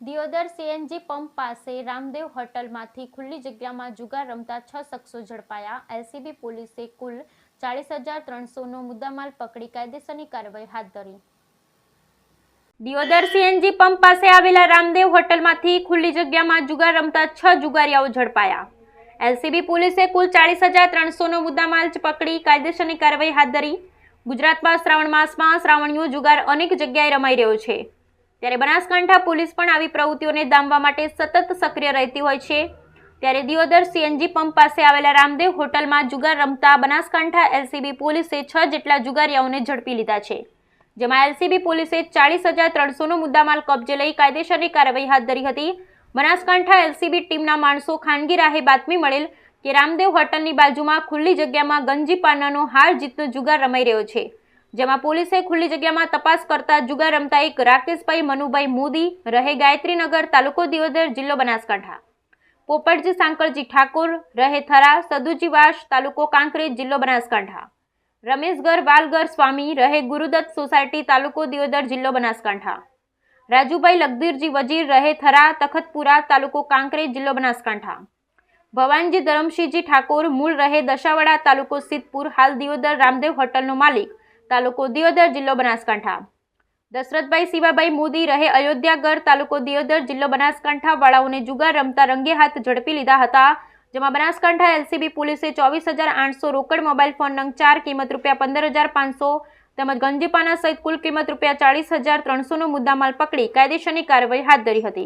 Deodar CNG pump પાસે રામદેવ હોટલમાંથી ખુલ્લી જગ્યામાં જુગાર રમતા છ શખ્સો ઝડપાયા. એલસીબી પોલીસે કુલ ચાલીસ હજાર ત્રણસોનો મુદ્દામાલ પકડી કાયદેસરની કાર્યવાહી હાથ ધરી. દિયોદર સીએનજી પંપ પાસે આવેલા રામદેવ હોટલમાંથી ખુલ્લી જગ્યામાં જુગાર રમતા છ જુગારીયાઓ ઝડપાયા. એલસીબી પોલીસે કુલ ચાલીસ હજાર ત્રણસોનો મુદ્દામાલ પકડી કાયદેસરની કાર્યવાહી હાથ ધરી. ગુજરાતમાં શ્રાવણ માસમાં શ્રાવણીયો જુગાર અનેક જગ્યાએ રમાઈ રહ્યો છે. ત્યારે બનાસકાંઠા પોલીસ પણ આવી પ્રવૃત્તિઓને દામવા માટે સતત સક્રિય રહેતી હોય છે. ત્યારે દિયોદર સીએનજી પંપ પાસે આવેલા રામદેવ હોટલમાં જુગાર રમતા બનાસકાંઠા એલસીબી પોલીસે છ જેટલા જુગારિયાઓને ઝડપી લીધા છે. જેમાં એલસીબી પોલીસે ચાળીસ હજાર ત્રણસોનો મુદ્દામાલ કબજે લઈ કાયદેસરની કાર્યવાહી હાથ ધરી હતી. બનાસકાંઠા એલસીબી ટીમના માણસો ખાનગી રાહે બાતમી મળેલ કે રામદેવ હોટલની બાજુમાં ખુલ્લી જગ્યામાં ગંજી પાનાનો હાર જીતનો જુગાર રમાઈ રહ્યો છે. જેમાં પોલીસે ખુલ્લી જગ્યામાં તપાસ કરતા જુગાર રમતા એક રાકેશભાઈ, મનુભાઈ મોદી, રહે ગાયત્રીનગર, તાલુકો દિયોદર, જિલ્લો બનાસકાંઠા. પોપટજી, સાંકળજી ઠાકોર, રહે થરા સદુજી વાસ તાલુકો કાંકરેજ, જિલ્લો બનાસકાંઠા. રમેશગર, વાલગર સ્વામી, રહે ગુરુદત્ત સોસાયટી, તાલુકો દિયોદર, જિલ્લો બનાસકાંઠા. રાજુભાઈ લગદીરજી વજીર, રહે થરા, તખતપુરા, તાલુકો કાંકરેજ, જિલ્લો બનાસકાંઠા. ભવાનજી ધરમસિંહજી ઠાકોર, મૂળ રહે દશાવાડા, તાલુકો સિદ્ધપુર, હાલ દિયોદર, રામદેવ હોટલનો માલિક. તાલુકો દિયોદર જિલ્લો બનાસકાંઠા. દશરથભાઈ શિવાભાઈ મોદી રહે અયોધ્યાગર તાલુકો દિયોદર જિલ્લો બનાસકાંઠા. વાળાઓને જુગાર રમતા રંગે હાથ ઝડપી લીધા હતા. જેમાં બનાસકાંઠા એલસીબી પોલીસે ચોવીસ હજાર આઠસો રોકડ મોબાઈલ ફોન નંગ ચાર, કિંમત રૂપિયા પંદર હજાર પાંચસો તેમજ ગંજીપાના સહિત કુલ કિંમત રૂપિયા ચાળીસ હજાર ત્રણસોનો મુદ્દામાલ પકડી કાયદેસરની કાર્યવાહી હાથ ધરી હતી.